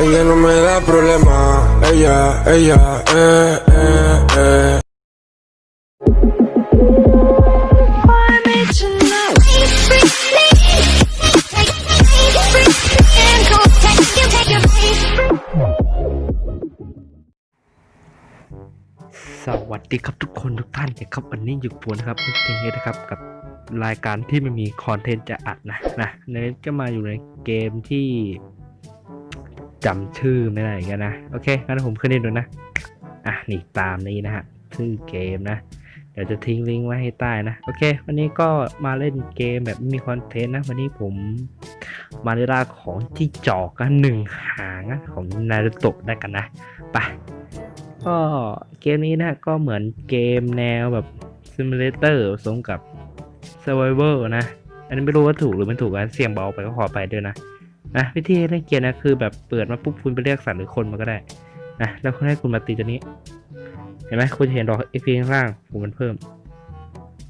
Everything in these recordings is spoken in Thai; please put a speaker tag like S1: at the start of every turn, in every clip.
S1: Ella no me da problema. Ella, ella, eh, eh, eh.
S2: สวัสดีครับทุกคนทุกท่านนะครับวันนี้อยู่กับผมนะครับพี่เทงนะครับกับรายการที่ไม่มีคอนเทนต์จะอัดนะนะในจะมาอยู่ในเกมที่ จำชื่อไม่ได้กันนะ โอเคงั้นผมขึ้นให้ดูนะ อะนี่ตามนี้นะฮะชื่อเกมนะ เดี๋ยวจะทิ้งลิงก์ไว้ให้ใต้นะ โอเค วันนี้ก็มาเล่นเกมแบบไม่มีคอนเทนต์นะ วันนี้ผมมาในล่าของที่จอกกันหนึ่งหางนะของนารูโตะได้กันนะ ไป ก็เกมนี้นะก็เหมือนเกมแนวแบบซิมูเลเตอร์ผสมกับ Survivor นะ อันนี้ไม่รู้ว่าถูกหรือไม่ถูกกันเสียงเบาไปก็ขอไปด้วยนะ นะวิธีเล่นเกมนะคือแบบเปิดมาปุ๊บคุณไปเรียกสัตว์หรือคนมาก็ได้นะแล้วคุณให้คุณมาตีตัวนี้ เห็นไหมคุณจะเห็นดอก XP ข้างล่างผมมันเพิ่ม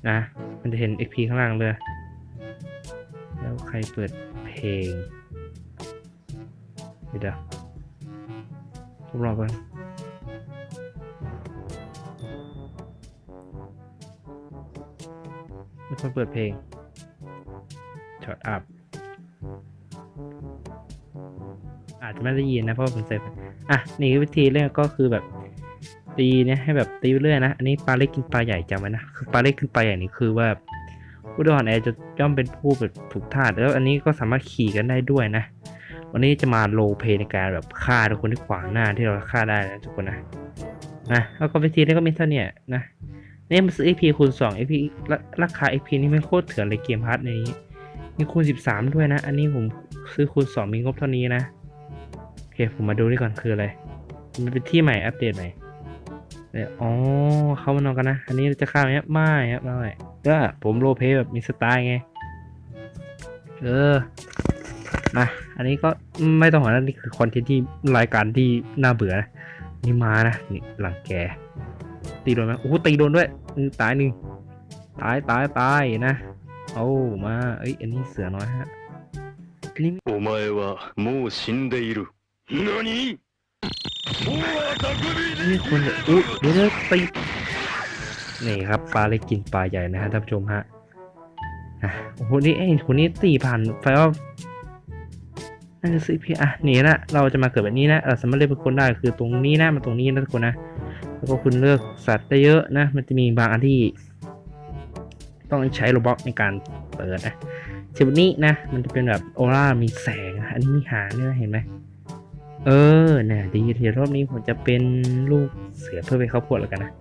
S2: นะ มันจะเห็น XP ข้างล่างเลย แล้วใครเปิดเพลงเดี๋ยวผมรอก่อนมีคนเปิดเพลงช็อตอัพ อาจจะไม่ได้ยินนะเพราะผมเซฟอะนี่วิธีเล่นก็คือแบบตีเนี่ยให้แบบตีไปเรื่อยนะอันนี้ปลาเล็กกินปลาใหญ่จำไว้นะคือปลาเล็กกินปลาใหญ่นี่คือว่าผู้ดอนแอร์จะย่อมเป็นผู้แบบถูกท่าแล้วอันนี้ก็สามารถขี่กันได้ด้วยนะ วันนี้จะมาโลเพในการแบบฆ่าทุกคนที่ขวางหน้าที่เราฆ่าได้นะทุกคนนะนะแล้วก็วิธีนี้ก็มีเท่านี้นะเนี่ยมันซื้อ AP คูณ2 AP ราราคา AP นี่ไม่โคตรเถื่อนเลยเกมฮาร์ดในนี้ มีคูณ 13 ด้วยนะ อันนี้ผมซื้อคูณ 2 มีงบเท่านี้นะ ผมมาดูนี่ก่อนคืออะไร มันเป็นที่ใหม่อัปเดตใหม่เนี่ยอ๋อ เข้ามานอนกันนะ อันนี้จะฆ่าไหมครับไม่ครับไม่ก็ผมโรลเพลย์แบบมีสไตล์ไง เออ มา อันนี้ก็ไม่ต้องห่วงนะนี่คือคอนเทนต์ที่รายการที่น่าเบื่อนะ นี่มานะ นี่หลังแก ตีโดนไหมโอ้โหตีโดนด้วยอืมตายหนึ่งตายตายตายนะโอ้มาเอ้ยอันนี้เสือน้อยฮะอันนี้
S3: お前はもう死んでいる。
S2: นี่คุณอุ๊ยเดี๋ยวตีนี่ครับปลาเล็กกินปลาใหญ่นะฮะท่านผู้ชมฮะโอ้โหนี่เองคนนี้ตีผ่านไฟว่านั่นคือซีพีอะนี่นะเราจะมาเกิดแบบนี้นะเราสามารถเลือกเป็นคนได้คือตรงนี้นะมาตรงนี้นะทุกคนนะแล้วก็คุณเลือกสัตว์ได้เยอะนะ มันจะมีบางอันที่ ต้องใช้โรบอทในการเปิดนะเช่นนี้นะ มันจะเป็นแบบโอร่ามีแสงอันนี้มีหางเนี่ยเห็นไหม เออเนี่ดีทีรอบนี้ผมจะเป็นลูกเสือเพื่อไปเข้าพวดแล้วกันนะ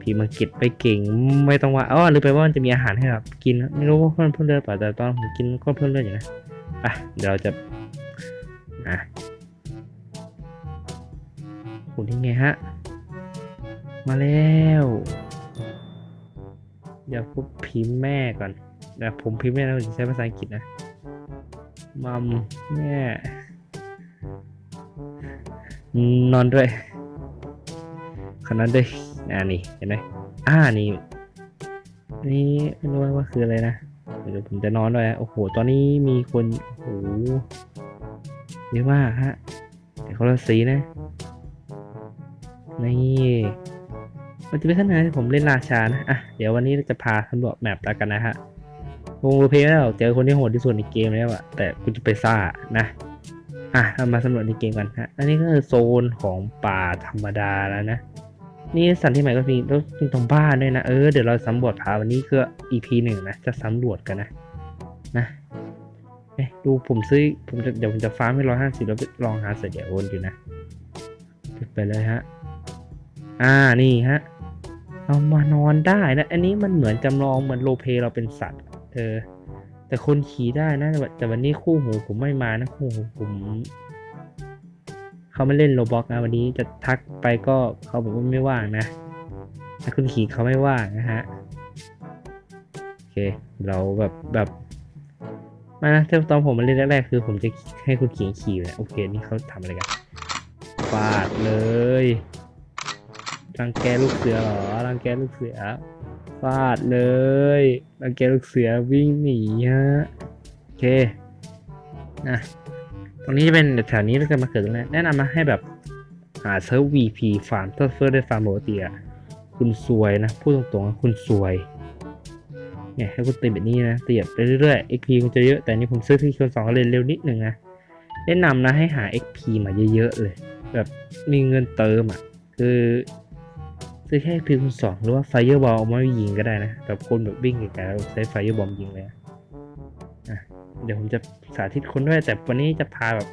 S2: พี่มังกิดไปเก่งไม่ต้องว่าอ๋อหรือไปว่ามันจะมีอาหารให้แบบกินไม่รู้ว่าเพิ่มเพิ่มเลือดเปล่าแต่ตอนผมกินก็เพิ่มเลือดอยู่นะอะเดี๋ยวเราจะอะโหนี่ไงฮะ มาแล้วเดี๋ยวผมพิมพ์แม่ก่อนเดี๋ยวผมพิมพ์แม่แล้วผมจะใช้ภาษาอังกฤษนะมัมแม่ นอนด้วยขนาดด้วยอ่านี่เห็นไหมอ่านี่นี่ไม่รู้ว่าคืออะไรนะเดี๋ยวผมจะนอนด้วยโอ้โห ตอนนี้มีคนโอ้โหเยอะมากฮะแต่เขาละสีนะนี่มันจะเป็นท่านไหนผมเล่นราชานะอะเดี๋ยววันนี้เราจะพาสำรวจแมปแล้วกันนะฮะวงรูเพลย์แล้วเจอคนที่โหดที่สุดในเกมแล้วอะแต่กูจะไปซ่านะ อะเรามาสำรวจในเกมกันฮะ อันนี้ก็คือโซนของป่าธรรมดาแล้วนะ นี่สันที่ใหม่ก็มีแล้วมีตรงบ้านด้วยนะ เออ เดี๋ยวเราสำรวจพาวันนี้คือ EP หนึ่งนะ จะสำรวจกันนะ นะเอ๊ะดูผมซื้อ ผมจะเดี๋ยวผมจะฟาร์มให้ร้อยห้าสิบแล้วไปลองหาเสือเดี๋ยวโอนอยู่นะ ไปเลยฮะ อ่า นี่ฮะ เอามานอนได้นะ อันนี้มันเหมือนจำลองเหมือนโลเพเราเป็นสัตว์ เออ แต่คนขี่ได้นะ แต่วันนี้คู่หูผมไม่มานะคู่หูผมเขาไม่เล่นโรบอกนะวันนี้จะทักไปก็เขาบอกว่าไม่ว่างนะถ้าคุณขี่เขาไม่ว่างนะฮะโอเค เราแบบแบบมานะถ้าตอนผมมาเล่นแรกๆคือ ผมจะให้คุณขี่ขี่เลยโอเค นี่เขาทำอะไรกันฟาดเลย รังแกลูกเสือเหรอรังแกลูกเสือฟาดเลยรังแกลูกเสือวิ่งหนีฮะโอเคนะตรงนี้จะเป็นแถวนี้แล้วกันมาเกิดตรงนี้แนะนำมาให้แบบหาเซิร์ฟ VP ฟาร์มถ้าเซิร์ฟได้ฟาร์มปกติอะคุณซวยนะพูดตรงๆนะคุณซวยเนี่ยให้คุณตีแบบนี้นะตีแบบไปเรื่อยๆ XP คุณจะเยอะแต่นี่ผมซื้อที่คนสองเลยเร็วนิดหนึ่งนะแนะนำนะให้หา XP มาเยอะๆเลย แบบมีเงินเติมอะคือ ซื้อแค่ XP คูณสองหรือว่า Fireball เอามายิงก็ได้นะแบบคนแบบวิ่งไกลๆแล้วใช้ Fireball ยิงเลยอะเดี๋ยวผมจะสาธิตคนด้วย แต่วันนี้จะพาแบบ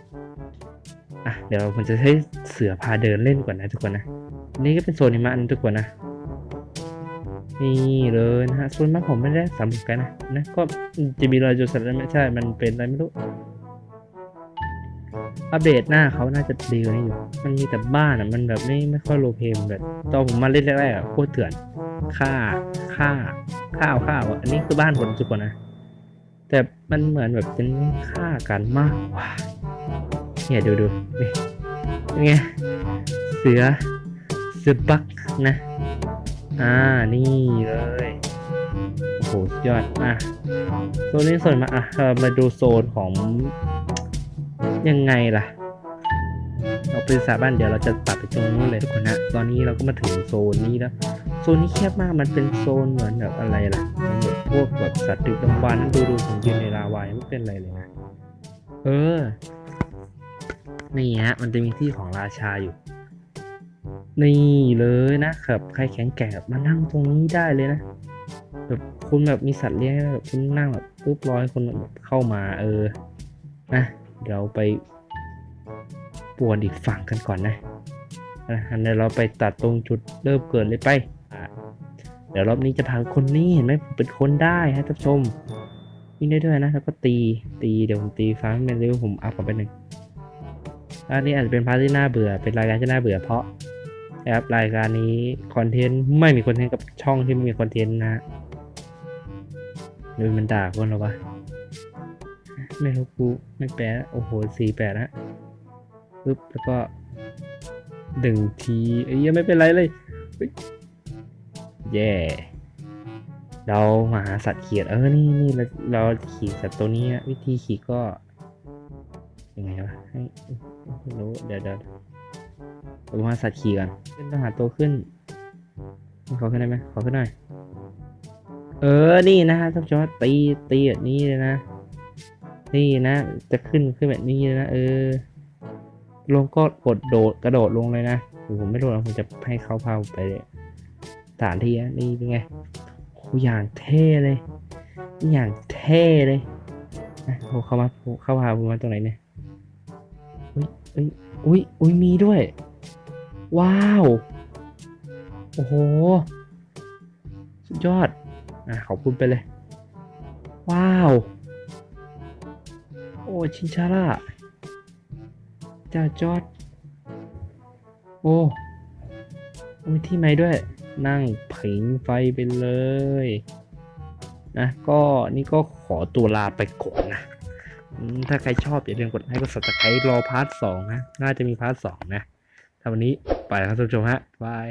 S2: อะเดี๋ยวผมจะใช้เสือพาเดินเล่นก่อนนะทุกคนนะนี่ก็เป็นโซนหิมะนะทุกคนนะนี่เลยนะฮะโซนมากผมไม่ได้สำคัญนะนะก็จะมีรอยจุดสัตว์ไม่ใช่มันเป็นอะไรไม่รู้ อัปเดตหน้าเขาน่าจะดีกว่านี้อยู่ มันมีแต่บ้านอะ มันแบบไม่ไม่ค่อยโลเพมแบบตอนผมมาเล่นแรกๆอะโคตรเถื่อนฆ่าฆ่า ข้าวข้าวอะ อันนี้คือบ้านผมทุกนนะ แต่มันเหมือนแบบเป็นฆ่ากันมากกว่า เนี่ยดูดูนี่เป็นไง เสือ เสือบักนะ อ่า นี่เลยโอ้โหยอด อะ โซนนี้ส่วนมา อะ มาดูโซนของ ยังไงล่ะเราเป็นสาบ้านเดี๋ยวเราจะตัดไปตรงนู้นเลยทุกคนนะตอนนี้เราก็มาถึงโซนนี้แล้ว โซนนี้แคบมากมันเป็นโซนเหมือนแบบอะไรล่ะมันแบบพวกแบบสัตว์ดึกดำบรรพ์ดูดูผมยืนในลาวายไม่เป็นไรเลยนะเออนี่ฮะมันจะมีที่ของราชาอยู่ นี่เลยนะครับใครแข็งแกร่งแบมานั่งตรงนี้ได้เลยนะแบบคุณแบบมีสัตว์เลี้ยงแบบคุณนั่งแบบปุ๊บร้อยคนแบบเข้ามาเออนะ เดี๋ยวไปปวนอีกฝั่งกันก่อนนะนะอันนี้เราไปตัดตรงจุดเริ่มเกิดเลยไปอะเดี๋ยวรอบนี้จะพาคนนี้เห็นไหมเป็นคนได้ฮะท่านผู้ชมวิ่งได้ด้วยนะแล้วก็ตีตีเดี๋ยวผมตีฟ้าไม่เร็วผมอัพกลับไปหนึ่งอันนี้อาจจะเป็นพาร์ทที่น่าเบื่อเป็นรายการที่น่าเบื่อเพราะนะครับรายการนี้คอนเทนต์ไม่มีคอนเทนต์กับช่องที่ไม่มีคอนเทนต์นะฮะหรือมันด่าคนหรอวะ ไม่รู้กูไม่แปลโอ้โหสี่แปดนะปึ๊บแล้วก็หนึ่งทีเอ้ยยังไม่เป็นไรเลยเยแย่เรามาหาสัตว์เขียดเออนี่นี่เราเราขี่สัตว์ตัวนี้วิธีขี่ก็ยังไงวะให้รู้เดี๋ยวเดี๋ยวเรามาสัตว์ขี่กันขึ้นต้องหาตัวขึ้นขอขึ้นได้ไหมขอขึ้นหน่อยเออนี่นะฮะท่านผู้ชมตีตีแบบนี้เลยนะ นี่นะ จะขึ้นขึ้นแบบนี้นะเออ ลงก็กดโดดกระโดดลงเลยนะผมไม่รู้นะผมจะให้เขาพาไปสถานที่นะนี่เป็นไงโอ้ย่างเท่เลย อย่างเท่เลยนะโอ้เข้ามาเข้าพาผมมาตรงไหนเนี่ยอุ้ยอุ้ยอุ้ยอุ้ยมีด้วย ว้าว โอ้โห สุดยอด อะขอบคุณไปเลย ว้าว โอ้ชินชาร่าจ้าจอด โอ้โอ้ยที่ไหนด้วย นั่งผิงไฟไปเลย นะ ก็นี่ก็ขอตัวลาไปก่อนนะถ้าใครชอบอย่าลืมกดไลค์กด subscribe รอพาร์ทสองนะ น่าจะมีพาร์ทสองนะถ้าวันนี้ไปแล้วครับท่านผู้ชมฮะบาย